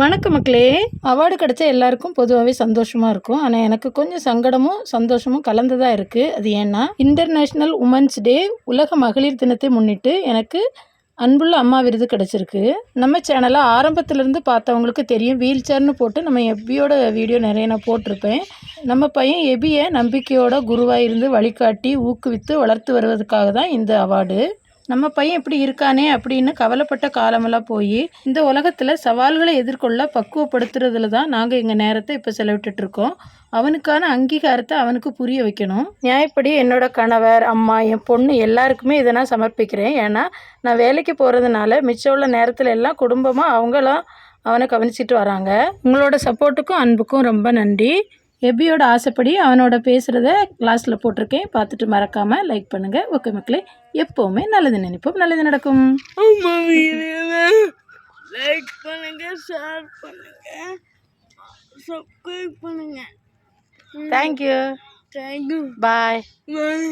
வணக்கம் மக்களே. அவார்டு கிடைச்சா எல்லாருக்கும் பொதுவாகவே சந்தோஷமாக இருக்கும். ஆனால் எனக்கு கொஞ்சம் சங்கடமும் சந்தோஷமும் கலந்ததாக இருக்குது அது ஏன்னா இன்டர்நேஷ்னல் உமன்ஸ் டே உலக மகளிர் தினத்தை முன்னிட்டு எனக்கு அன்புள்ள அம்மா விருது கிடச்சிருக்கு. நம்ம சேனலை ஆரம்பத்துலேருந்து பார்த்தவங்களுக்கு தெரியும். வீல் சேர்னு போட்டு நம்ம எபியோட வீடியோ நிறைய நான் போட்டிருப்பேன். நம்ம பையன் எபியை நம்பிக்கையோட குருவாக இருந்து வழிகாட்டி ஊக்குவித்து வளர்த்து வருவதற்காக தான் இந்த அவார்டு. நம்ம பையன் இப்படி இருக்கானே அப்படின்னு கவலைப்பட்ட காலமெல்லாம் போய் இந்த உலகத்தில் சவால்களை எதிர்கொள்ள பக்குவப்படுத்துறதுல தான் நாங்கள் எங்கள் நேரத்தை இப்போ செலவிட்டுட்ருக்கோம் அவனுக்கான அங்கீகாரத்தை அவனுக்கு புரிய வைக்கணும். நியாயப்படி என்னோட கணவர் அம்மா என் பொண்ணு எல்லாருக்குமே இதை நான் சமர்ப்பிக்கிறேன். ஏன்னா நான் வேலைக்கு போகிறதுனால மிச்சம் உள்ள நேரத்தில் எல்லாம் குடும்பமாக அவங்களாம் அவனை கவனிச்சிட்டு வராங்க. உங்களோட சப்போர்ட்டுக்கும் அன்புக்கும் ரொம்ப நன்றி. எபியோட ஆசைப்படி அவனோட பேசுகிறத கிளாஸில் போட்டிருக்கேன். பார்த்துட்டு மறக்காமல் லைக் பண்ணுங்கள் ஓகே மக்களே எப்போவுமே நல்லது நினைப்போம். நல்லது நடக்கும். லைக் பண்ணுங்க ஷேர் பண்ணுங்க சப்ஸ்கிரைப் பண்ணுங்க. தேங்க்யூ தேங்க்யூ பாய் பாய்